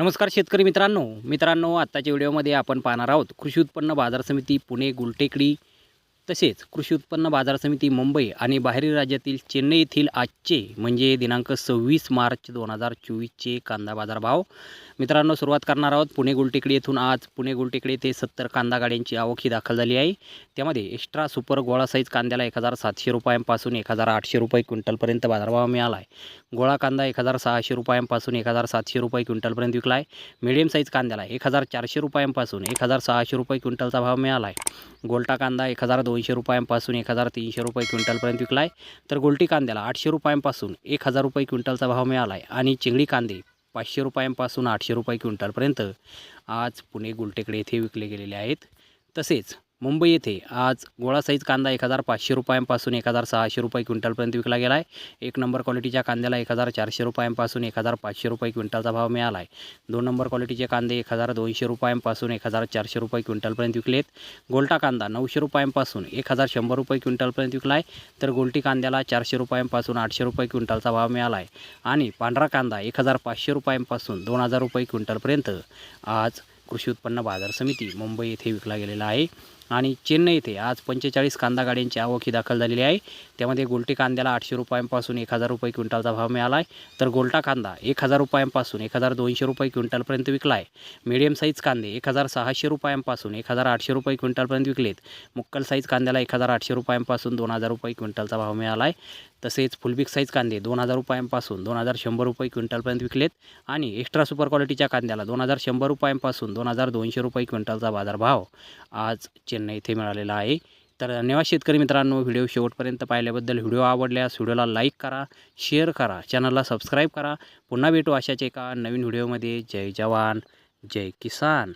नमस्कार शेतकरी मित्रांनो. मित्रांनो आत्ताच्या व्हिडिओमध्ये आपण पाहणार आहोत कृषी उत्पन्न बाजार समिती पुणे गुलटेकडी तसेच कृषी उत्पन्न बाजार समिती मुंबई आणि बाहेरील राज्यातील चेन्नई येथील आजचे म्हणजे दिनांक सव्वीस मार्च दोन हजार चोवीसचे कांदा बाजार भाव मित्रांनो सुरुवात करणार आहोत पुणे गुलटेकडी येथून. आज पुणे गुलटेकडी येथे सत्तर कांदा गाड्यांची आवक ही दाखल झाली आहे. त्यामध्ये एक्स्ट्रा सुपर गोळा साईज कांद्याला एक हजार सातशे रुपयांपासून एक हजार आठशे रुपये क्विंटलपर्यंत बाजारभाव मिळाला आहे गोळा कांदा एक हजार सहाशे रुपयांपासून एक हजार सातशे रुपये क्विंटलपर्यंत विकला आहे मिडियम साईज कांद्याला एक हजार चारशे रुपयांपासून एक हजार सहाशे रुपये क्विंटलचा भाव मिळाला आहे गोल्टा कांदा एक हजार दोनशे रुपयांपासून एक हजार तीनशे रुपये क्विंटलपर्यंत विकला आहे तर गोल्टी कांद्याला आठशे रुपयांपासून एक हजार रुपये क्विंटलचा भाव मिळाला आहे आणि चिंगडी कांदे पाचशे रुपयांपासून आठशे रुपये क्विंटलपर्यंत आज पुणे गुलटेकडे येथे विकले गेलेले आहेत. तसेच मुंबई येथे आज गोळा साईज कांदा एक हजार पाचशे रुपयांपासून एक हजार सहाशे रुपये क्विंटलपर्यंत विकला गेला आहे एक नंबर क्वालिटीच्या कांद्याला एक हजार चारशे रुपयांपासून एक हजार पाचशे रुपये क्विंटलचा भाव मिळाला आहे दोन नंबर क्वालिटीचे कांदे एक हजार दोनशे रुपयांपासून एक हजार चारशे रुपये क्विंटलपर्यंत विकलेत. गोल्टा कांदा नऊशे रुपयांपासून एक हजार शंभर रुपये क्विंटलपर्यंत विकला आहे तर गोल्टी कांद्याला चारशे रुपयांपासून आठशे रुपये क्विंटलचा भाव मिळाला आहे आणि पांढरा कांदा एक हजार पाचशे रुपयांपासून दोन हजार रुपये क्विंटलपर्यंत आज कृषी उत्पन्न बाजार समिती मुंबई येथे विकला गेलेला आहे. आणि चेन्नई येथे आज पंचेचाळीस कांदा गाड्यांची आवक ही दाखल झालेली आहे. त्यामध्ये गोलटी कांद्याला आठशे रुपयांपासून एक हजार रुपये क्विंटलचा भाव मिळाला आहे तर गोल्टा कांदा एक हजार रुपयांपासून एक हजार दोनशे रुपये क्विंटलपर्यंत विकला आहे मिडियम साईज कांदे एक हजार सहाशे रुपयांपासून एक हजार आठशे रुपये क्विंटलपर्यंत विकलेत. मुक्कल साईज कांद्याला एक हजार आठशे रुपयांपासून दोन हजार रुपये क्विंटलचा भाव मिळाला आहे तसेच फुलबिक साईज कांदे दोन हजार रुपयांपासून दोन हजार शंभर रुपये क्विंटलपर्यंत विकलेत आणि एक्स्ट्रा सुपर क्वालिटीच्या कांद्याला दोन हजार शंभर रुपयांपासून दोन हजार दोनशे रुपये क्विंटलचा बाजारभाव आज चेन्नई इथे मिळालेला आहे. तर धन्यवाद शेतकरी मित्रांनो व्हिडिओ शेवटपर्यंत पाहिल्याबद्दल व्हिडिओ आवडल्यास व्हिडिओला लाईक करा शेअर करा चॅनलला सबस्क्राईब करा. पुन्हा भेटू अशाच एका नवीन व्हिडिओमध्ये. जय जवान जय किसान.